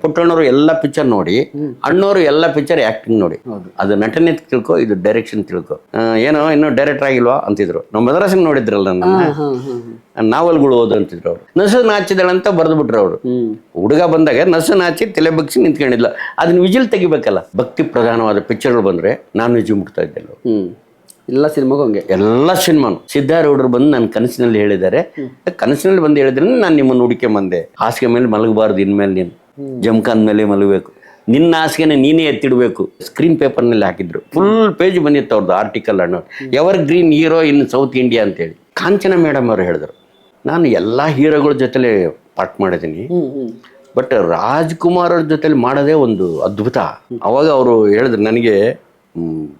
ಪುಟ್ಟಣ್ಣವರು ಎಲ್ಲ ಪಿಕ್ಚರ್ ನೋಡಿ ಅಣ್ಣವರು ಎಲ್ಲ ಪಿಕ್ಚರ್ ಆಕ್ಟಿಂಗ್ ನೋಡಿ. ಅದು ನಟನೆ ತಿಳ್ಕೊ ಇದು ಡೈರೆಕ್ಷನ್ ತಿಳ್ಕೊ. ಆ, ಏನೋ ಇನ್ನು ಡೈರೆಕ್ಟರ್ ಆಗಿಲ್ವಾ ಅಂತಿದ್ರು. ನಮ್ಮ ಮದ್ರಾಸಿಗೆ ನೋಡಿದ್ರಲ್ಲ ನನ್ನ. ನಾವಲ್ಗಳು ಓದು ಅಂತಿದ್ರು ಅವರು. ನಸು ನಾಚಿದಳಂತ ಬರೆದು ಬಿಟ್ರು ಅವರು. ಹುಡುಗ ಬಂದಾಗ ನಸು ನಾಚಿ ತಲೆ ಬಗ್ಸಿ ನಿಂತ್ಕೊಂಡಿದ್ಲ. ಅದನ್ನ ವಿಜಿಲ್ ತೆಗಿಬೇಕಲ್ಲ. ಭಕ್ತಿ ಪ್ರಧಾನವಾದ ಪಿಕ್ಚರ್ಗಳು ಬಂದ್ರೆ ನಾನು ವಿಜಿ ಮುಟ್ತಾ ಇದ್ದೆ ಅಲ್ವ. ಹ್ಮ್. ಎಲ್ಲ ಸಿನಿಮಾಗೂ ಹಂಗೆ. ಎಲ್ಲ ಸಿನಿಮಾನು. ಸಿದ್ಧಾರೂಢರು ಬಂದು ನನ್ನ ಕನಸಿನಲ್ಲಿ ಹೇಳಿದ್ದಾರೆ. ಕನಸಿನಲ್ಲಿ ಬಂದು ಹೇಳಿದ್ರೆ ನಾನು ನಿಮ್ಮನ್ನು ಹುಡುಕೆ ಬಂದೆ ಹಾಸಿಗೆ ಮೇಲೆ ಮಲಗಬಾರ್ದು ಇನ್ಮೇಲೆ ನೀನು. ಜಮ್ಖಾನ್ ಮೇಲೆ ಮಲಗಬೇಕು. ನಿನ್ನ ಹಾಸಿಗೆನ ನೀನೇ ಎತ್ತಿಡಬೇಕು. ಸ್ಕ್ರೀನ್ ಪೇಪರ್ನಲ್ಲಿ ಹಾಕಿದ್ರು. ಫುಲ್ ಪೇಜ್ ಬಂದಿತ್ತು ಅವ್ರದ್ದು ಆರ್ಟಿಕಲ್ ಅನ್ನೋ. Evergreen hero in south India ಅಂತೇಳಿ. ಕಾಂಚನ ಮೇಡಮ್ ಅವರು ಹೇಳಿದ್ರು. ನಾನು ಎಲ್ಲ ಹೀರೋಗಳ ಜೊತೆಲೆ ಪಾಠ ಮಾಡಿದ್ದೀನಿ. ಬಟ್ ರಾಜ್ಕುಮಾರ್ ಅವ್ರ ಜೊತೆಲಿ ಮಾಡೋದೇ ಒಂದು ಅದ್ಭುತ. ಅವಾಗ ಅವರು ಹೇಳಿದ್ರು ನನಗೆ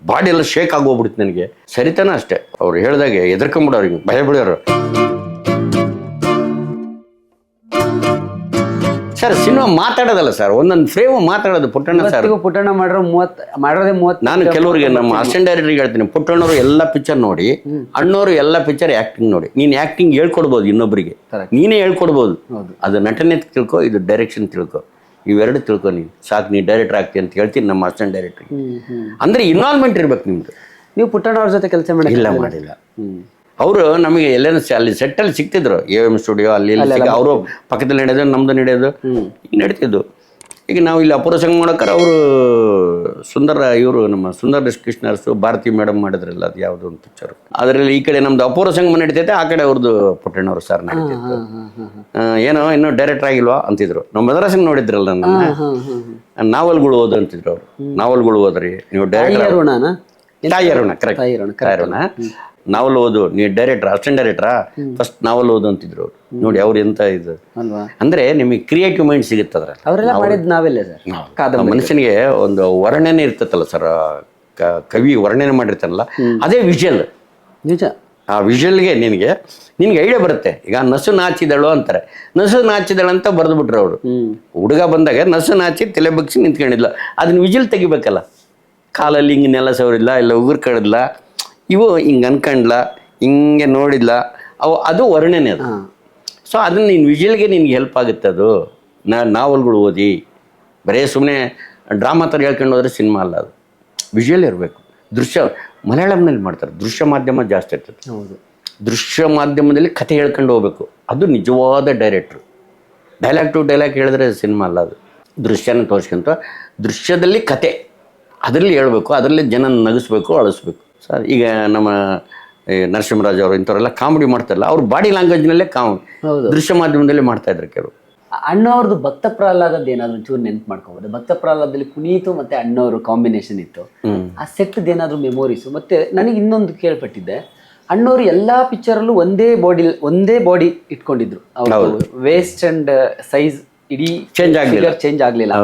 ಬಾಡಿ ಎಲ್ಲ ಶೇಕ್ ಆಗೋಗ್ಬಿಡ್ತು ನನಗೆ. ಸರಿತಾನ ಅಷ್ಟೇ. ಅವ್ರು ಹೇಳ್ದಾಗೆ ಎದುರ್ಕೊಂಬಿಡೋರಿಗೆ ಭಯ ಬಿಡೋರು ಸರ್ ಸಿನಿಮಾ ಮಾತಾಡೋದಲ್ಲ ಸರ್ ಒಂದೊಂದು ಫ್ರೇಮ್ ಮಾತಾಡೋದು ಪುಟ್ಟಣ್ಣ ಸರ್. ಇವತ್ತಿಗೂ ಪುಟ್ಟಣ್ಣ ಮಾಡಿರೋ ಮೂವತ್ ಮಾಡೋದೇ ಮೂವತ್ ನಾನು ಕೆಲವರಿಗೆ ನಮ್ಮ ಅಸಿಸ್ಟೆಂಟ್ ಡೈರೆಕ್ಟರ್ಗೆ ಹೇಳ್ತೀನಿ ಪುಟ್ಟಣ್ಣವರು ಎಲ್ಲ ಪಿಕ್ಚರ್ ನೋಡಿ ಅಣ್ಣವರು ಎಲ್ಲ ಪಿಕ್ಚರ್ ಆಕ್ಟಿಂಗ್ ನೋಡಿ. ನೀನು ಆಕ್ಟಿಂಗ್ ಹೇಳ್ಕೊಡ್ಬೋದು ಇನ್ನೊಬ್ಬರಿಗೆ Correct. ನೀನೇ ಹೇಳ್ಕೊಡ್ಬೋದು. ಹೌದು. ಅದು ನಟನೆ ತಿಳ್ಕೊ ಇದು ಡೈರೆಕ್ಷನ್ ತಿಳ್ಕೊ. ಇವೆರಡು ತಿಳ್ಕೊ ನೀನು. ಸಾಕು ನೀ ಡೈರೆಕ್ಟರ್ ಆಗ್ತಿ ಅಂತ ಹೇಳ್ತೀನಿ ನಮ್ಮ ಅಸಿಸ್ಟೆಂಟ್ ಡೈರೆಕ್ಟರ್ಗೆ. ಹ್ಮ್ ಹ್ಮ್. ಅಂದ್ರೆ ಇನ್ವಾಲ್ವ್ಮೆಂಟ್ ಇರ್ಬೇಕು ನಿಮ್ದು. ನೀವು ಪುಟ್ಟಣ್ಣವ್ರ ಜೊತೆ ಕೆಲಸ ಮಾಡಿ ಇಲ್ಲ ಮಾಡಿಲ್ಲ. ಹ್ಮ್. ಅವರು ನಮಗೆ ಎಲ್ಲೇನೋ ಅಲ್ಲಿ ಸೆಟ್ಟಲ್ಲಿ ಸಿಗ್ತಿದ್ರು. ಎ ಎಂ ಸ್ಟುಡಿಯೋ ಅಲ್ಲಿ ಅವರು ಪಕ್ಕದಲ್ಲಿ ನಡೆಯೋದು ನಮ್ದು ನಡೆಯೋದು. ಈಗ ನಡೀತಿದ್ದು. ಈಗ ನಾವು ಇಲ್ಲಿ ಅಪೂರ್ವ ಸಂಘ ಮಾಡೋಕ್ಕಾರ ಅವರು ಸುಂದರ ಇವರು ನಮ್ಮ ಸುಂದರ ಕೃಷ್ಣರ್ಸು ಭಾರತಿ ಮೇಡಮ್ ಮಾಡಿದ್ರಲ್ಲ ಅದು ಯಾವುದು ಒಂದು ಪಿಕ್ಚರ್ ಅದರಲ್ಲಿ ಈ ಕಡೆ ನಮ್ದು ಅಪೂರ್ವ ಸಂಗಮ ನಡೀತೈತೆ ಆ ಕಡೆ ಅವ್ರದ್ದು ಪುಟ್ಟಣ್ಣವ್ರು ಸರ್ ನಡೀತಿತ್ತು ಏನೋ ಇನ್ನೂ ಡೈರೆಕ್ಟರ್ ಆಗಿಲ್ವಾ ಅಂತಿದ್ರು. ನಮ್ಮ ಸಂಘ ನೋಡಿದ್ರಲ್ಲ ನನ್ನ. ನಾವಲ್ಗಳು ಓದು ಅಂತಿದ್ರು ಅವರು. ನಾವಲ್ಗಳು ಓದ್ರಿ ನೀವು ತಾಯಿ ಅರುಣ ಕರೆಕ್ಟ್ ಅರುಣ ನಾವಲ್ ಓದು ನೀ ಡೈರೆಕ್ಟರ್ ಅಸಿಸ್ಟೆಂಟ್ ಡೈರೆಕ್ಟರಾ ಫಸ್ಟ್ ನಾವಲ್ ಓದು ಅಂತಿದ್ರು. ನೋಡಿ ಅವ್ರು ಎಂತ ಇದು. ಅಲ್ವಾ? ಅಂದ್ರೆ ನಿಮಗೆ ಕ್ರಿಯೇಟಿವ್ ಮೈಂಡ್ ಸಿಗುತ್ತೆ ಅದ್ರಲ್ಲಿ. ಅವರೆಲ್ಲ ಮಾಡಿದ್ ನಾವೆಲ್ಲ ಸರ್. ಮನುಷ್ಯನಿಗೆ ಒಂದು ವರ್ಣನೆ ಇರ್ತೈತಲ್ಲ ಸರ್ ಕವಿ ವರ್ಣನೆ ಮಾಡಿರ್ತಾನಲ್ಲ ಅದೇ ವಿಜುವಲ್ ನಿಜ. ಆ ವಿಜುವಲ್ಗೆ ನಿನಗೆ ನಿನ್ಗೆ ಐಡಿಯಾ ಬರುತ್ತೆ. ಈಗ ನಸು ನಾಚಿದಳು ಅಂತಾರೆ. ನಸು ನಾಚಿದಳು ಅಂತ ಬರೆದು ಬಿಟ್ರು ಅವರು ಹುಡುಗ ಬಂದಾಗ ನಸು ನಾಚಿ ತಲೆ ಬಗ್ಸಿ ನಿಂತ್ಕೊಂಡಿದ್ಲು. ಅದನ್ನ ವಿಜಿಲ್ ತೆಗಿಬೇಕಲ್ಲ. ಕಾಲಲ್ಲಿ ಹಿಂಗೆ ನೆಲ ಸವರಿಲ್ಲ ಇಲ್ಲ ಉಗುರು ಕಡಿದ್ಲ ಇವು ಹಿಂಗೆ ಅನ್ಕಂಡ್ಲ ಹಿಂಗೆ ನೋಡಿಲ್ಲ ಅವು ಅದು ವರ್ಣನೆ ಅದು. ಸೊ ಅದನ್ನ ನೀನು ವಿಜುವಲ್ಗೆ ನಿನಗೆ ಹೆಲ್ಪ್ ಆಗುತ್ತೆ ಅದು. ನಾ ನಾವಲ್ಗಳು ಓದಿ ಬರೀ ಸುಮ್ಮನೆ ಡ್ರಾಮಾ ಥರ ಹೇಳ್ಕೊಂಡು ಹೋದ್ರೆ ಸಿನಿಮಾ ಅಲ್ಲ ಅದು. ವಿಜುವಲ್ ಇರಬೇಕು. ದೃಶ್ಯ ಮಲಯಾಳಂನಲ್ಲಿ ಮಾಡ್ತಾರೆ. ದೃಶ್ಯ ಮಾಧ್ಯಮ ಜಾಸ್ತಿ ಇರ್ತದೆ. ಹೌದು. ದೃಶ್ಯ ಮಾಧ್ಯಮದಲ್ಲಿ ಕಥೆ ಹೇಳ್ಕೊಂಡು ಹೋಗ್ಬೇಕು. ಅದು ನಿಜವಾದ ಡೈರೆಕ್ಟ್ರು ಡೈಲಾಗ್ ಟು ಡೈಲಾಗ್ ಹೇಳಿದ್ರೆ ಸಿನಿಮಾ ಅಲ್ಲ ಅದು. ದೃಶ್ಯನ ತೋರಿಸ್ಕೊಂತ ದೃಶ್ಯದಲ್ಲಿ ಕತೆ ಅದರಲ್ಲಿ ಹೇಳ್ಬೇಕು. ಅದರಲ್ಲಿ ಜನ ನಗಿಸ್ಬೇಕು ಅಳಿಸ್ಬೇಕು. ಸರ್ ಈಗ ನಮ್ಮ ಈ ನರಸಿಂಹರಾಜ್ ಅವರು ಇಂಥವರೆಲ್ಲ ಕಾಮಿಡಿ ಮಾಡ್ತಾರಲ್ಲ ಅವ್ರ ಬಾಡಿ ಲ್ಯಾಂಗ್ವೇಜ್ನಲ್ಲೇ ಕಾಮ್ ಹೌದು. ದೃಶ್ಯ ಮಾಧ್ಯಮದಲ್ಲಿ ಮಾಡ್ತಾ ಇದ್ರು ಕೆಲವು ಅಣ್ಣವ್ರದ್ದು ಭಕ್ತ ಪ್ರಹ್ಲಾದದ್ದು ಏನಾದ್ರು ಒಂಚೂರು ನೆನ್ಪು ಮಾಡ್ಕೋಬೋದು. ಭಕ್ತ ಪ್ರಹ್ಲಾದದಲ್ಲಿ ಪುನೀತು ಮತ್ತೆ ಅಣ್ಣವರು ಕಾಂಬಿನೇಷನ್ ಇತ್ತು. ಹ್ಮ್. ಆ ಸೆಟ್ದು ಏನಾದ್ರು ಮೆಮೊರೀಸು ಮತ್ತೆ ನನಗೆ ಇನ್ನೊಂದು ಕೇಳ್ಪಟ್ಟಿದ್ದೆ. ಅಣ್ಣವರು ಎಲ್ಲಾ ಪಿಕ್ಚರಲ್ಲೂ ಒಂದೇ ಬಾಡಿ ಒಂದೇ ಬಾಡಿ ಇಟ್ಕೊಂಡಿದ್ರು. ವೇಸ್ಟ್ ಅಂಡ್ ಸೈಜ್ ಇಡೀ ಚೇಂಜ್ ಆಗಲಿಲ್ಲ. ಚೇಂಜ್ ಆಗಲಿಲ್ಲ.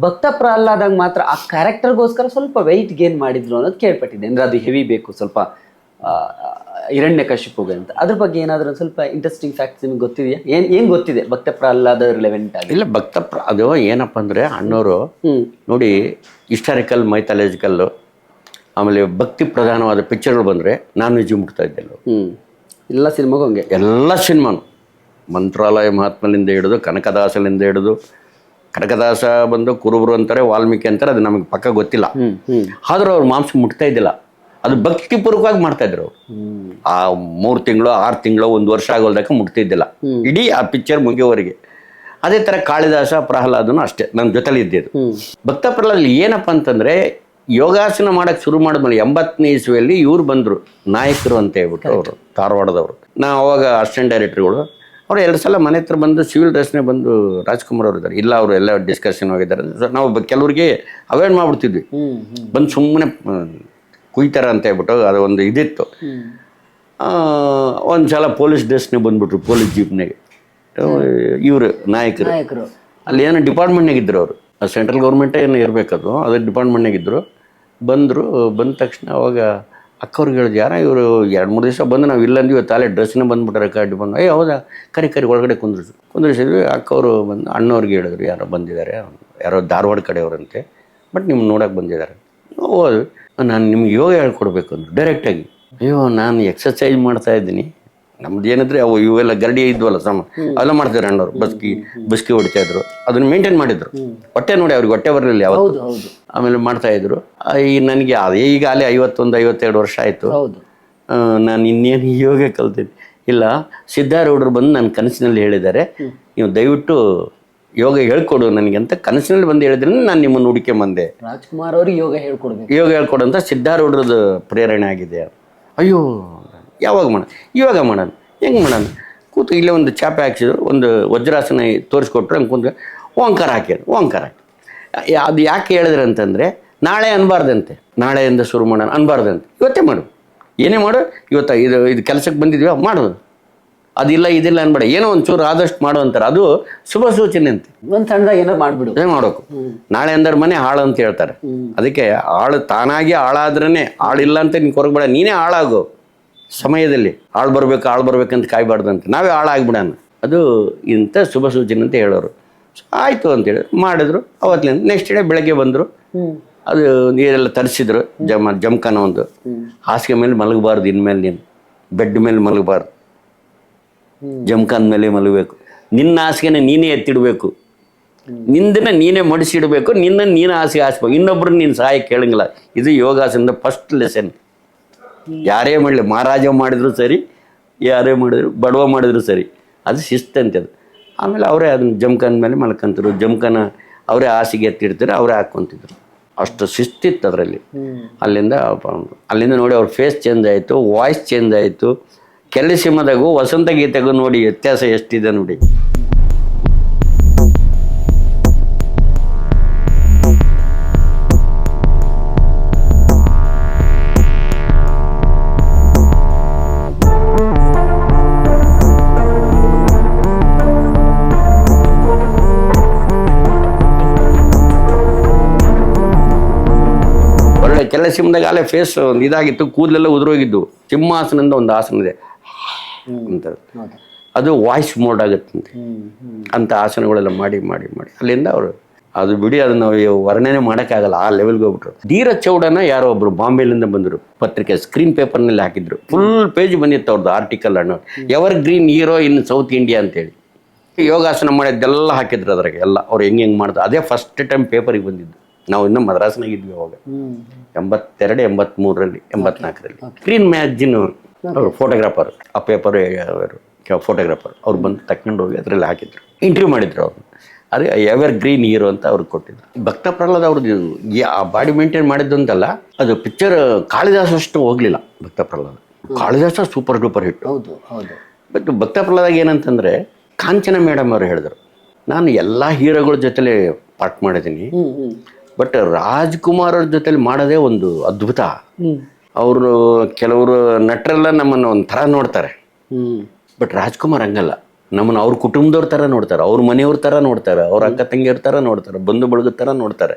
ಭಕ್ತ ಪ್ರಹ್ಲಾದಾಗ ಮಾತ್ರ ಆ ಕ್ಯಾರೆಕ್ಟರ್ಗೋಸ್ಕರ ಸ್ವಲ್ಪ ವೆಯ್ಟ್ ಗೇನ್ ಮಾಡಿದ್ರು ಅನ್ನೋದು ಕೇಳ್ಪಟ್ಟಿದ್ದೆ. ಅಂದ್ರೆ ಅದು ಹೆವಿ ಬೇಕು ಸ್ವಲ್ಪ ಇರಣ್ಯ ಹಿರಣ್ಯ ಕಶಿಪುಗೆ ಅಂತ. ಅದ್ರ ಬಗ್ಗೆ ಏನಾದರೂ ಸ್ವಲ್ಪ ಇಂಟ್ರೆಸ್ಟಿಂಗ್ ಫ್ಯಾಕ್ಟ್ಸ್ ನಿಮ್ಗೆ ಗೊತ್ತಿದೆಯಾ? ಏನು ಏನು ಗೊತ್ತಿದೆ ಭಕ್ತ ಪ್ರಹ್ಲಾದ ರಿಲೆವೆಂಟ್ ಆಗಿ ಇಲ್ಲ ಭಕ್ತ ಪ್ರ- ಅದು ಏನಪ್ಪ ಅಂದರೆ ಅಣ್ಣವರು ನೋಡಿ ಹಿಸ್ಟಾರಿಕಲ್ ಮೈಥಾಲಜಿಕಲ್ಲು ಆಮೇಲೆ ಭಕ್ತಿ ಪ್ರಧಾನವಾದ ಪಿಕ್ಚರ್ಗಳು ಬಂದರೆ ನಾನ್ ವೆಜ್ ಮುಟ್ತಾ ಇದ್ದೆ ಎಲ್ಲ ಸಿನಿಮಾಗೂ ಹಂಗೆ. ಎಲ್ಲ ಸಿನಿಮಾನು ಮಂತ್ರಾಲಯ ಮಹಾತ್ಮಲಿಂದ ಹಿಡಿದು ಕನಕದಾಸಲಿಂದ ಹಿಡಿದು ಕನಕದಾಸ ಬಂದು ಕುರುಬರು ಅಂತಾರೆ ವಾಲ್ಮೀಕಿ ಅಂತಾರೆ ಅದು ನಮಗೆ ಪಕ್ಕ ಗೊತ್ತಿಲ್ಲ. ಆದರೂ ಅವ್ರು ಮಾಂಸ ಮುಟ್ತಾ ಇದ್ದಿಲ್ಲ. ಅದು ಭಕ್ತಿಪೂರ್ವಕವಾಗಿ ಮಾಡ್ತಾ ಇದ್ರು. ಆ ಮೂರು ತಿಂಗಳು ಆರು ತಿಂಗಳು ಒಂದು ವರ್ಷ ಆಗೋಲ್ದಕ್ಕೆ ಮುಟ್ತಿದ್ದಿಲ್ಲ. ಇಡೀ ಆ ಪಿಕ್ಚರ್ ಮುಗಿಯೋವರೆಗೆ ಅದೇ ಥರ ಕಾಳಿದಾಸ ಪ್ರಹ್ಲಾದನು ಅಷ್ಟೇ ನನ್ನ ಜೊತೆಲಿ ಇದ್ದಿದ್ದು. ಭಕ್ತ ಪ್ರಹ್ಲಾದ್ ಏನಪ್ಪ ಅಂತಂದ್ರೆ ಯೋಗಾಸನ ಮಾಡಕ್ ಶುರು ಮಾಡಿದ್ಮೇಲೆ ಎಂಬತ್ತನೇ ಇಸ್ವಿಯಲ್ಲಿ ಇವ್ರು ಬಂದರು ನಾಯಕರು ಅಂತ ಹೇಳ್ಬಿಟ್ಟು ಅವರು ಧಾರವಾಡದವರು. ನಾ ಅವಾಗ ಅಸಿಸ್ಟೆಂಟ್ ಡೈರೆಕ್ಟರ್ಗಳು ಅವ್ರು ಎರಡು ಸಲ ಮನೆ ಹತ್ರ ಬಂದು ಸಿವಿಲ್ ಡ್ರೆಸ್ನೇ ಬಂದು ರಾಜ್ಕುಮಾರ್ ಅವರು ಇದ್ದಾರೆ. ಇಲ್ಲ ಅವರು ಎಲ್ಲ ಡಿಸ್ಕಷನ್ ಹೋಗಿದ್ದಾರೆ. ನಾವು ಕೆಲವರಿಗೆ ಅವಾಯ್ಡ್ ಮಾಡ್ಬಿಡ್ತಿದ್ವಿ. ಬಂದು ಸುಮ್ಮನೆ ಕುಯ್ತಾರ ಅಂತ ಹೇಳ್ಬಿಟ್ಟು ಅದು ಒಂದು ಇದಿತ್ತು. ಒಂದು ಸಲ ಪೊಲೀಸ್ ಡ್ರೆಸ್ನೇ ಬಂದ್ಬಿಟ್ರು ಪೊಲೀಸ್ ಜೀಪ್ನಾಗೆ ಇವರು ನಾಯಕರು. ಅಲ್ಲಿ ಏನೋ ಡಿಪಾರ್ಟ್ಮೆಂಟ್ನಾಗ ಇದ್ರು ಅವರು. ಸೆಂಟ್ರಲ್ ಗೌರ್ಮೆಂಟೇ ಏನು ಇರಬೇಕದು ಅದೇ ಡಿಪಾರ್ಟ್ಮೆಂಟ್ನಾಗ ಇದ್ರು. ಬಂದರು ಬಂದ ತಕ್ಷಣ ಅವಾಗ ಅಕ್ಕವ್ರಿಗೆ ಹೇಳಿದ್ರು ಯಾರ ಇವರು ಎರಡು ಮೂರು ದಿವಸ ಬಂದು ನಾವು ಇಲ್ಲಂದಿವಿ ತಾಲೆ ಡ್ರೆಸ್ನ ಬಂದ್ಬಿಟ್ರೆ ಕಡ್ಡಿ ಬಂದು ಏ ಹೌದಾ? ಕರಿ ಕರಿ ಒಳಗಡೆ ಕುಂದ್ರಿಸು. ಕುಂದ್ರಿಸಿದ್ವಿ ಅಕ್ಕವರು ಬಂದು ಅಣ್ಣವ್ರಿಗೆ ಹೇಳಿದ್ರು ಯಾರೋ ಬಂದಿದ್ದಾರೆ ಯಾರೋ ಧಾರವಾಡ ಕಡೆಯವರಂತೆ ಬಟ್ ನಿಮ್ಮ ನೋಡೋಕೆ ಬಂದಿದ್ದಾರೆ ಹೋದ್ವಿ ನಾನು ನಿಮ್ಗೆ ಯೋಗ ಹೇಳ್ಕೊಡ್ಬೇಕು ಅಂದ್ರು ಡೈರೆಕ್ಟಾಗಿ ಅಯ್ಯೋ ನಾನು ಎಕ್ಸಸೈಸ್ ಮಾಡ್ತಾ ಇದ್ದೀನಿ. ನಮ್ದು ಏನಿದ್ರೆ ಅವು ಇವೆಲ್ಲ ಗರಡಿ ಇದ್ವಲ್ಲ ಸಮ ಅವೆಲ್ಲ ಮಾಡ್ತಿದ್ರು ಅಣ್ಣವ್ರು ಬಸ್ಕಿ ಬಸ್ಕಿ ಹೊಡಿತಾ ಇದ್ರು. ಅದನ್ನ ಮೇಂಟೈನ್ ಮಾಡಿದ್ರು. ಹೊಟ್ಟೆ ನೋಡಿ ಅವ್ರಿಗೆ ಹೊಟ್ಟೆ ಬರಲಿಲ್ಲ ಯಾವತ್ತು. ಆಮೇಲೆ ಮಾಡ್ತಾ ಇದ್ರು. ಈ ನನಗೆ ಅದೇ ಈಗ ಅಲ್ಲಿ ಐವತ್ತೊಂದು ಐವತ್ತೆರಡು ವರ್ಷ ಆಯಿತು. ಹೌದು. ನಾನು ಇನ್ನೇನು ಯೋಗ ಕಲ್ತೀನಿ. ಇಲ್ಲ ಸಿದ್ಧಾರೂಢರು ಬಂದು ನನ್ನ ಕನಸಿನಲ್ಲಿ ಹೇಳಿದ್ದಾರೆ. ನೀವು ದಯವಿಟ್ಟು ಯೋಗ ಹೇಳ್ಕೊಡು ನನಗೆ ಅಂತ ಕನಸಿನಲ್ಲಿ ಬಂದು ಹೇಳಿದ್ರೆ ನಾನು ನಿಮ್ಮನ್ನು ಹುಡುಕೊಂಬಂದೆ ರಾಜ್ಕುಮಾರ್ ಅವ್ರಿಗೆ ಯೋಗ ಹೇಳ್ಕೊಡ್ಬೇಕು. ಯೋಗ ಹೇಳ್ಕೊಡು ಅಂತ ಸಿದ್ಧಾರೂಢರದ್ದು ಪ್ರೇರಣೆ ಆಗಿದೆ. ಅಯ್ಯೋ ಯಾವಾಗ ಮಾಡೋಣ? ಇವಾಗ ಮಾಡೋಣ. ಹೆಂಗೆ ಮಾಡೋಣ? ಕೂತು ಇಲ್ಲೇ ಒಂದು ಚಾಪೆ ಹಾಕ್ಸಿದ್ರು ಒಂದು ವಜ್ರಾಸನ ತೋರಿಸ್ಕೊಟ್ರು ಹಂಗೆ ಕುಂತ ಓಂಕಾರ ಹಾಕಿದ್ರು ಓಂಕಾರ. ಹಾಕಿ ಅದು ಯಾಕೆ ಹೇಳಿದ್ರೆ ಅಂತಂದರೆ ನಾಳೆ ಅನ್ಬಾರ್ದಂತೆ. ನಾಳೆಯಿಂದ ಶುರು ಮಾಡೋಣ ಅನ್ಬಾರ್ದಂತೆ. ಇವತ್ತೇ ಮಾಡು. ಏನೇ ಮಾಡು ಇವತ್ತು ಇದು ಇದು ಕೆಲಸಕ್ಕೆ ಬಂದಿದ್ವಿ ಮಾಡು. ಅದಿಲ್ಲ ಇದಿಲ್ಲ ಅನ್ಬೇಡ. ಏನೋ ಒಂಚೂರು ಆದಷ್ಟು ಮಾಡು ಅಂತಾರೆ. ಅದು ಶುಭ ಸೂಚನೆ ಅಂತೆ. ಒಂದು ಸಣ್ಣದಾಗ ಏನೋ ಮಾಡ್ಬಿಡು. ಅದೇ ಮಾಡಬೇಕು. ನಾಳೆ ಅಂದ್ರೆ ಮನೆ ಹಾಳು ಅಂತ ಹೇಳ್ತಾರೆ. ಅದಕ್ಕೆ ಆಳು ತಾನಾಗಿ ಹಾಳಾದ್ರೇ ಹಾಳಿಲ್ಲ ಅಂತ ನೀನು ಕೊರಗಬೇಡ ನೀನೇ ಹಾಳಾಗು. ಸಮಯದಲ್ಲಿ. ಹಾಳು ಬರಬೇಕು ಹಾಳು ಬರ್ಬೇಕಂತ ಕಾಯ್ಬಾರ್ದಂತೆ ನಾವೇ ಹಾಳಾಗ್ಬಿಡೋಣ. ಅದು ಇಂಥ ಶುಭ ಸೂಚನೆ ಅಂತ ಹೇಳೋರು. ಆಯಿತು ಅಂತೇಳಿ ಮಾಡಿದ್ರು. ಅವತ್ತಿನಿಂದ ನೆಕ್ಸ್ಟ್ ಡೇ ಬೆಳಗ್ಗೆ ಬಂದರು. ಅದು ನೀರೆಲ್ಲ ತರಿಸಿದ್ರು ಜಮ ಜಮ್ಕನ ಒಂದು. ಹಾಸಿಗೆ ಮೇಲೆ ಮಲಗಬಾರ್ದು ಇನ್ಮೇಲೆ ನೀನು. ಬೆಡ್ ಮೇಲೆ ಮಲಗಬಾರ್ದು. ಜಮ್ಕನ್ ಮೇಲೆ ಮಲಗಬೇಕು. ನಿನ್ನ ಹಾಸಿಗೆನ ನೀನೇ ಎತ್ತಿಡಬೇಕು. ನಿಂದನ್ನ ನೀನೇ ಮಡಿಸಿಡಬೇಕು ನಿನ್ನ ನೀನು ಹಾಸಿಗೆ ಹಾಸ್ಬೇಕು. ಇನ್ನೊಬ್ರು ನೀನು ಸಹಾಯ ಕೇಳಂಗಿಲ್ಲ. ಇದು ಯೋಗಾಸನದ ಫಸ್ಟ್ ಲೆಸನ್ ಯಾರೇ ಮಾಡಲಿ ಮಹಾರಾಜ ಮಾಡಿದ್ರು ಸರಿ ಯಾರೇ ಮಾಡಿದ್ರು ಬಡವ ಮಾಡಿದ್ರು ಸರಿ. ಅದು ಶಿಸ್ತಂತೆ ಅದು. ಆಮೇಲೆ ಅವರೇ ಅದನ್ನ ಜಮ್ಕನ್ ಮೇಲೆ ಮಲ್ಕೊಂತಿದ್ರು. ಜಮ್ಕನ ಅವರೇ ಹಾಸಿಗೆ ಎತ್ತಿಡ್ತಾರೆ ಅವರೇ ಹಾಕ್ಕೊಂತಿದ್ರು. ಅಷ್ಟು ಶಿಸ್ತಿತ್ತು ಅದರಲ್ಲಿ. ಅಲ್ಲಿಂದ ಅಲ್ಲಿಂದ ನೋಡಿ ಅವ್ರ ಫೇಸ್ ಚೇಂಜ್ ಆಯಿತು ವಾಯ್ಸ್ ಚೇಂಜ್ ಆಯಿತು. ಕೆಲಸಿಮದಾಗೂ ವಸಂತ ಗೀತೆಗೂ ನೋಡಿ ವ್ಯತ್ಯಾಸ ಎಷ್ಟಿದೆ ನೋಡಿ. ಒಳ್ಳೆ ಕೆಲ ಸಿಂಹದಾಗ ಅಲ್ಲೇ ಫೇಸ್ ಒಂದು ಇದಾಗಿತ್ತು ಕೂದಲೆಲ್ಲ ಉದುರೋಗಿದ್ದು ಸಿಂಹಾಸನದ ಒಂದು ಆಸನ ಇದೆ. ಅಂತ ಅದು ವಾಯ್ಸ್ ಮೋಡ್ ಆಗುತ್ತಂತೆ ಅಂತ. ಆಸನಗಳೆಲ್ಲ ಮಾಡಿ ಮಾಡಿ ಮಾಡಿ. ಅಲ್ಲಿಂದ ಅವರು ಅದು ಬಿಡಿ ಅದನ್ನ ವರ್ಣನೆ ಮಾಡೋಕ್ಕಾಗಲ್ಲ ಆ ಲೆವೆಲ್ಗೆ ಹೋಗ್ಬಿಟ್ರು. ಧೀರಜ್ ಚೌಡನ ಯಾರೋ ಒಬ್ರು ಬಾಂಬೆಲಿಂದ ಬಂದರು. ಪತ್ರಿಕೆ ಸ್ಕ್ರೀನ್ ಪೇಪರ್ನಲ್ಲಿ ಹಾಕಿದ್ರು. ಫುಲ್ ಪೇಜ್ ಬಂದಿತ್ತು ಅವ್ರದ್ದು ಆರ್ಟಿಕಲ್ ಅನ್ನು. Evergreen hero in south India ಅಂತೇಳಿ. ಯೋಗಾಸನ ಮಾಡಿದ್ದೆಲ್ಲ ಹಾಕಿದ್ರು ಅದ್ರಾಗೆ ಎಲ್ಲ. ಅವ್ರು ಹೆಂಗೆ ಹೆಂಗೆ ಮಾಡಿದ್ರು ಅದೇ ಫಸ್ಟ್ ಟೈಮ್ ಪೇಪರಿಗೆ ಬಂದಿದ್ದು. ನಾವು ಇನ್ನೂ ಮದ್ರಾಸ್ನಾಗಿದ್ವಿ ಅವಾಗ. ಎಂಬತ್ತೆರಡು ಎಂಬತ್ಮೂರರಲ್ಲಿ ಎಂಬತ್ನಾಲ್ಕರಲ್ಲಿ. ಸ್ಕ್ರೀನ್ ಮ್ಯಾಜಿನ್ ಅವರು. ಫೋಟೋಗ್ರಾಫರ್ ಆ ಪೇಪರ್ ಅವರು ಫೋಟೋಗ್ರಾಫರ್ ಅವ್ರು ಬಂದು ತಕ್ಕೊಂಡು ಹೋಗಿ ಅದರಲ್ಲಿ ಹಾಕಿದ್ರು. ಇಂಟರ್ವ್ಯೂ ಮಾಡಿದ್ರು ಅವ್ರು. ಅದೇ ಎವರ್ ಗ್ರೀನ್ ಹೀರೋ ಅಂತ ಅವ್ರಿಗೆ ಕೊಟ್ಟಿದ್ರು. ಭಕ್ತ ಪ್ರಹ್ಲಾದ್ ಅವ್ರದ್ದು ಆ ಬಾಡಿ ಮೇಂಟೈನ್ ಮಾಡಿದ್ದು ಅಂತಲ್ಲ ಅದು ಪಿಕ್ಚರ್ ಕಾಳಿದಾಸ ಅಷ್ಟು ಹೋಗ್ಲಿಲ್ಲ Bhakta Prahlad. Kalidasa super duper hit ಹೌದು ಹೌದು. ಬಟ್ ಭಕ್ತ ಪ್ರಹ್ಲಾದಾಗ ಏನಂತಂದ್ರೆ ಕಾಂಚನ ಮೇಡಮ್ ಅವರು ಹೇಳಿದ್ರು. ನಾನು ಎಲ್ಲ ಹೀರೋಗಳ ಜೊತೆಲಿ ಪಾರ್ಟ್ ಮಾಡಿದ್ದೀನಿ. ಬಟ್ ರಾಜ್ಕುಮಾರ್ ಅವ್ರ ಜೊತೆಲಿ ಮಾಡೋದೇ ಒಂದು ಅದ್ಭುತ. ಅವರು ಕೆಲವರು ನಟರೆಲ್ಲ ನಮ್ಮನ್ನು ಒಂಥರ ನೋಡ್ತಾರೆ. ಬಟ್ ರಾಜ್ಕುಮಾರ್ ಹಂಗಲ್ಲ. ನಮ್ಮನ್ನು ಅವ್ರ ಕುಟುಂಬದವ್ರ ಥರ ನೋಡ್ತಾರೆ ಅವ್ರ ಮನೆಯವ್ರ ಥರ ನೋಡ್ತಾರೆ ಅವ್ರ ಅಕ್ಕ ತಂಗಿಯವ್ರ ಥರ ನೋಡ್ತಾರೆ ಬಂಧು ಬಳಗದ ಥರ ನೋಡ್ತಾರೆ.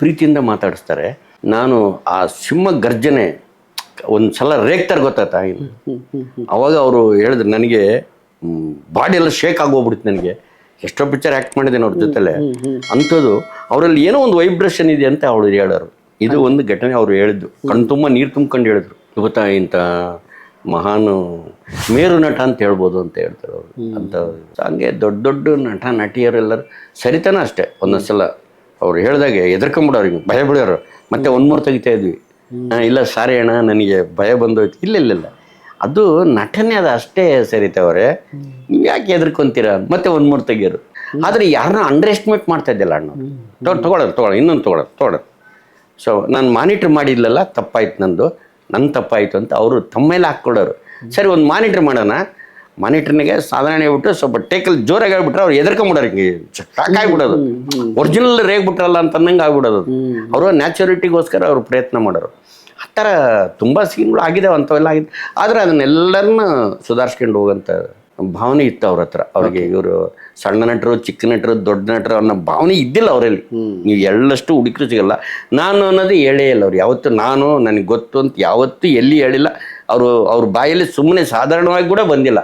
ಪ್ರೀತಿಯಿಂದ ಮಾತಾಡಿಸ್ತಾರೆ. ನಾನು ಆ ಸಿಂಹ ಗರ್ಜನೆ ಒಂದು ಸಲ ರೇಗ್ತಾರೆ ಗೊತ್ತಾಯ್ತಾ ಹ್ಮ್ ಅವಾಗ ಅವರು ಹೇಳಿದ್ರು ನನಗೆ ಬಾಡಿ ಎಲ್ಲ ಶೇಕ್ ಆಗೋಗ್ಬಿಡ್ತು ನನಗೆ. ಎಷ್ಟೋ ಪಿಕ್ಚರ್ ಆ್ಯಕ್ಟ್ ಮಾಡಿದ್ದೇನೆ ಅವ್ರ ಜೊತೆಲೆ. ಅಂಥದ್ದು ಅವರಲ್ಲಿ ಏನೋ ಒಂದು ವೈಬ್ರೇಷನ್ ಇದೆ ಅಂತ ಅವಳು ಹೇಳೋರು ಇದು ಒಂದು ಘಟನೆ ಅವರು ಹೇಳಿದ್ದು. ಕಣ್ ತುಂಬ ನೀರು ತುಂಬ್ಕೊಂಡು ಹೇಳಿದ್ರು. ಇವತ್ತ ಇಂಥ ಮಹಾನ್ ಮೇರು ನಟ ಅಂತ ಹೇಳ್ಬೋದು ಅಂತ ಹೇಳ್ತಾರೆ ಅವರು. ಅಂತ ಹಂಗೆ ದೊಡ್ಡ ದೊಡ್ಡ ನಟ ನಟಿಯರೆಲ್ಲರು ಸರಿತಾನ ಅಷ್ಟೇ. ಒಂದೊಂದು ಸಲ ಅವ್ರು ಹೇಳ್ದಾಗೆ ಎದ್ರಕೊಂಬಿಡೋರು ಹಿಂಗೆ ಭಯ ಬಿಡೋರು ಮತ್ತೆ ಒಂದ್ಮೂರು ತೆಗಿತಾ ಇದ್ವಿ. ಇಲ್ಲ ಸಾರಿ ಅಣ್ಣ ನನಗೆ ಭಯ ಬಂದೋಯ್ತು. ಇಲ್ಲ ಇಲ್ಲ ಇಲ್ಲ. ಅದು ನಟನೆ ಅದು ಅಷ್ಟೇ ಸರಿತವ್ರೆ ನೀವು ಯಾಕೆ ಎದ್ರಕೊಂತೀರಾ ಮತ್ತೆ ಒಂದ್ ಮೂರು ತೆಗಿಯೋರು. ಆದ್ರೆ ಯಾರನ್ನ ಅಂಡರ್ ಎಸ್ಟಿಮೇಟ್ ಮಾಡ್ತಾ ಇದ್ದಿಲ್ಲ ಅಣ್ಣ ತಗೊಳ್ ತಗೊಳ್ಳೋದು ತಗೊಳ್ಳೋ ಇನ್ನೊಂದು ತಗೊಳ್ಳೋದು ತಗೊಳ್ಳೋದು ಸೊ ನಾನು ಮಾನಿಟ್ರ್ ಮಾಡಿದ್ಲಲ್ಲ ತಪ್ಪಾಯ್ತು ನಂದು. ನನ್ನ ತಪ್ಪಾಯ್ತು ಅಂತ ಅವರು ತಮ್ಮೇಲೆ ಹಾಕ್ಕೊಡೋರು. ಸರಿ ಒಂದು ಮಾನಿಟ್ರ್ ಮಾಡೋಣ. ಮಾನಿಟರ್ನಿಗೆ ಸಾಧಾರಣ ಹೇಳ್ಬಿಟ್ಟು ಸ್ವಲ್ಪ ಟೇಕಲ್ ಜೋರಾಗಿ ಹೇಳ್ಬಿಟ್ರೆ ಅವ್ರು ಎದ್ರಕೊಂಬಿಡೋರು ಹಿಂಗೆ. ಆಗ್ಬಿಡೋದು. ಒರಿಜಿನಲ್ ರೇಗ್ಬಿಟ್ರಲ್ಲ ಅಂತ ಅನ್ನಂಗೆ ಆಗ್ಬಿಡೋದು. ಅವರು ನ್ಯಾಚುರಿಟಿಗೋಸ್ಕರ ಅವ್ರು ಪ್ರಯತ್ನ ಮಾಡೋರು. ಥರ ತುಂಬ ಸೀನ್ಗಳು ಆಗಿದಾವೆ ಅಂಥವೆಲ್ಲ ಆಗಿದೆ ಆದರೆ ಅದನ್ನೆಲ್ಲರನ್ನ ಸುಧಾರಿಸ್ಕೊಂಡು ಹೋಗೋಂಥ ಭಾವನೆ ಇತ್ತು ಅವ್ರ ಹತ್ರ. ಅವ್ರಿಗೆ ಇವರು ಸಣ್ಣ ನಟರು ಚಿಕ್ಕ ನಟರು ದೊಡ್ಡ ನಟರು ಅನ್ನೋ ಭಾವನೆ ಇದ್ದಿಲ್ಲ ಅವರಲ್ಲಿ. ನೀವು ಎಳ್ಳಷ್ಟು ಹುಡುಕರು ಸಿಗಲ್ಲ ನಾನು ಅನ್ನೋದು ಹೇಳೇ ಇಲ್ಲ ಅವ್ರು. ಯಾವತ್ತು ನಾನು ನನಗೆ ಗೊತ್ತು ಅಂತ ಯಾವತ್ತೂ ಎಲ್ಲಿ ಹೇಳಿಲ್ಲ. ಅವರು ಅವ್ರ ಬಾಯಲ್ಲಿ ಸುಮ್ಮನೆ ಸಾಧಾರಣವಾಗಿ ಕೂಡ ಬಂದಿಲ್ಲ.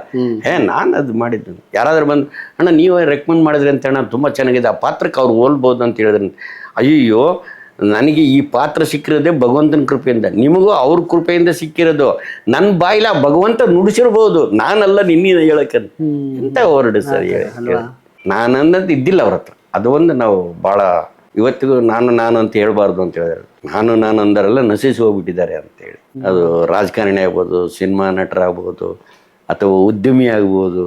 ಹೇ ನಾನು ಅದು ಮಾಡಿದ್ದು. ಯಾರಾದರೂ ಬಂದು ಅಣ್ಣ ನೀವೇ ರೆಕಮೆಂಡ್ ಮಾಡಿದ್ರಿ ಅಂತ ಅಣ್ಣ ತುಂಬ ಚೆನ್ನಾಗಿದೆ. ಆ ಪಾತ್ರಕ್ಕೆ ಅವ್ರು ಹೋಲ್ಬೋದು ಅಂತ ಹೇಳಿದ್ರೆ ಅಯ್ಯೋ ನನಗೆ ಈ ಪಾತ್ರ ಸಿಕ್ಕಿರೋದೇ ಭಗವಂತನ ಕೃಪೆಯಿಂದ. ನಿಮಗೂ ಅವ್ರ ಕೃಪೆಯಿಂದ ಸಿಕ್ಕಿರೋದು. ನನ್ನ ಬಾಯಿಲ ಭಗವಂತ ನುಡಿಸಿರ್ಬೋದು. ನಾನಲ್ಲ ನಿನ್ನ ಹೇಳಕ್ಕಂತ ಎಂತ ಹೊರಡು ಸರ್ ಹೇಳಿ. ನಾನನ್ನೋದು ಇದ್ದಿಲ್ಲ ಅವ್ರ ಹತ್ರ. ಅದು ಒಂದು ನಾವು ಭಾಳ ಇವತ್ತಿಗೂ ನಾನು ನಾನು ಅಂತ ಹೇಳ್ಬಾರ್ದು ಅಂತ ಹೇಳಿದ್ರು. ನಾನು ನಾನು ಅಂದರೆಲ್ಲ ನಶಿಸಿ ಹೋಗ್ಬಿಟ್ಟಿದ್ದಾರೆ ಅಂತೇಳಿ ಅದು ರಾಜಕಾರಣಿ ಆಗ್ಬೋದು ಸಿನಿಮಾ ನಟರಾಗ್ಬೋದು ಅಥವಾ ಉದ್ಯಮಿ ಆಗ್ಬೋದು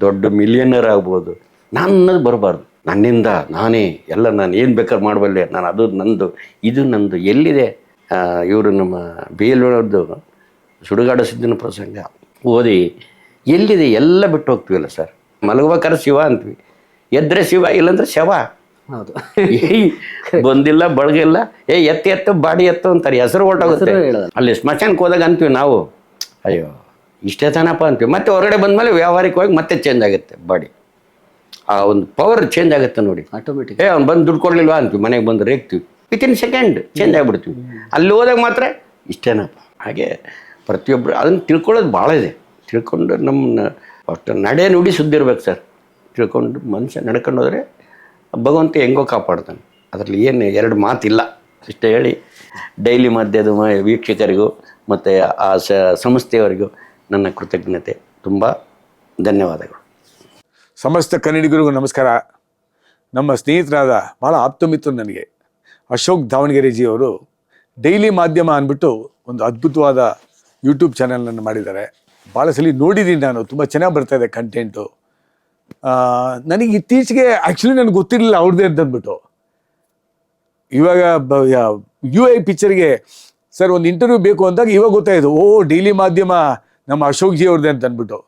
ದೊಡ್ಡ ಮಿಲಿಯನರ್ ಆಗ್ಬೋದು. ನಾನು ಅನ್ನೋದು ಬರಬಾರ್ದು. ನನ್ನಿಂದ ನಾನೇ ಎಲ್ಲ ನಾನು ಏನು ಬೇಕಾದ್ರೆ ಮಾಡಬಲ್ಲೆ ನಾನು ಅದು ನಂದು ಇದು ನಂದು ಎಲ್ಲಿದೆ? ಇವರು ನಮ್ಮ ಬಿ ಎಲ್ ಅವ್ರದ್ದು ಸುಡುಗಾಡ ಸಿದ್ದಿನ ಪ್ರಸಂಗ. ಓದಿ ಎಲ್ಲಿದೆ? ಎಲ್ಲ ಬಿಟ್ಟು ಹೋಗ್ತೀವಲ್ಲ ಸರ್? ಮಲಗಬೇಕಾದ್ರೆ ಶಿವ ಅಂತೀವಿ ಎದ್ರೆ ಶಿವ ಇಲ್ಲಾಂದ್ರೆ ಶವ. ಹೌದು. ಬಂದಿಲ್ಲ ಬಳಗಿಲ್ಲ ಏ ಎತ್ತು ಎತ್ತು ಬಾಡಿ ಎತ್ತು ಅಂತಾರೆ. ಹೆಸರು ಹೊರಟೋಗುತ್ತೆ. ಅಲ್ಲಿ ಸ್ಮಶಾನಕ್ಕೆ ಹೋದಾಗ ಅಂತೀವಿ ನಾವು. ಅಯ್ಯೋ ಇಷ್ಟೇ ತಾನಪ್ಪ ಅಂತೀವಿ. ಮತ್ತೆ ಹೊರಗಡೆ ಬಂದಮೇಲೆ ವ್ಯಾವಹಾರಿಕವಾಗಿ ಮತ್ತೆ ಚೇಂಜ್ ಆಗುತ್ತೆ ಬಾಡಿ ಆ ಒಂದು ಪವರ್ ಚೇಂಜ್ ಆಗುತ್ತೆ ನೋಡಿ. ಆಟೋಮೆಟಿಕ್ ಏ ಅವ್ನು ಬಂದು ದುಡ್ಡು ಕೊಡ್ಲಿಲ್ವಾ ಅಂತೀವಿ ಮನೆಗೆ ಬಂದು ರೇಗ್ತೀವಿ. ವಿತ್ ಇನ್ ಸೆಕೆಂಡ್ ಚೇಂಜ್ ಆಗಿಬಿಡ್ತೀವಿ. ಅಲ್ಲಿ ಹೋದಾಗ ಮಾತ್ರ ಇಷ್ಟೇನಪ್ಪ. ಹಾಗೆ ಪ್ರತಿಯೊಬ್ಬರು ಅದನ್ನು ತಿಳ್ಕೊಳ್ಳೋದು ಭಾಳ ಇದೆ. ತಿಳ್ಕೊಂಡು ನಮ್ಮ ಅಷ್ಟು ನಡೆ ನುಡಿ ಸುದ್ದಿರ್ಬೇಕು ಸರ್. ತಿಳ್ಕೊಂಡು ಮನುಷ್ಯ ನಡ್ಕೊಂಡು ಹೋದರೆ ಭಗವಂತ ಹೆಂಗೋ ಕಾಪಾಡ್ತಾನೆ. ಅದರಲ್ಲಿ ಏನು ಎರಡು ಮಾತಿಲ್ಲ. ಇಷ್ಟೇ ಹೇಳಿ ಡೈಲಿ ಮಧ್ಯದ ವೀಕ್ಷಕರಿಗೂ ಮತ್ತು ಆ ಸ ಸಂಸ್ಥೆಯವರಿಗೂ ನನ್ನ ಕೃತಜ್ಞತೆ. ತುಂಬ ಧನ್ಯವಾದಗಳು. ಸಮಸ್ತ ಕನ್ನಡಿಗರಿಗೂ ನಮಸ್ಕಾರ. ನಮ್ಮ ಸ್ನೇಹಿತರಾದ ಭಾಳ ಆಪ್ತಮಿತ್ರ ನನಗೆ. ಅಶೋಕ್ ದಾವಣಗೆರೆ ಅವರು ಡೈಲಿ ಮಾಧ್ಯಮ ಅಂದ್ಬಿಟ್ಟು ಒಂದು ಅದ್ಭುತವಾದ ಯೂಟ್ಯೂಬ್ ಚಾನಲನ್ನು ಮಾಡಿದ್ದಾರೆ. ಭಾಳ ಸಲ ನೋಡಿದ್ದೀನಿ ನಾನು ತುಂಬ ಚೆನ್ನಾಗಿ ಬರ್ತಾ ಇದೆ ಕಂಟೆಂಟು. ನನಗೆ ಇತ್ತೀಚೆಗೆ ಆ್ಯಕ್ಚುಲಿ ನನಗೆ ಗೊತ್ತಿರಲಿಲ್ಲ ಅವ್ರದ್ದೇ ಅಂತ ಅಂದ್ಬಿಟ್ಟು ಇವಾಗ ಯು ಐ ಪಿಕ್ಚರ್ಗೆ ಸರ್ ಒಂದು ಇಂಟರ್ವ್ಯೂ ಬೇಕು ಅಂದಾಗ ಇವಾಗ ಗೊತ್ತಾಯಿತು ಓ ಡೈಲಿ ಮಾಧ್ಯಮ ನಮ್ಮ ಅಶೋಕ್ ಜಿ ಅವ್ರದ್ದೇ ಅಂತ ಅಂದ್ಬಿಟ್ಟು ಆ,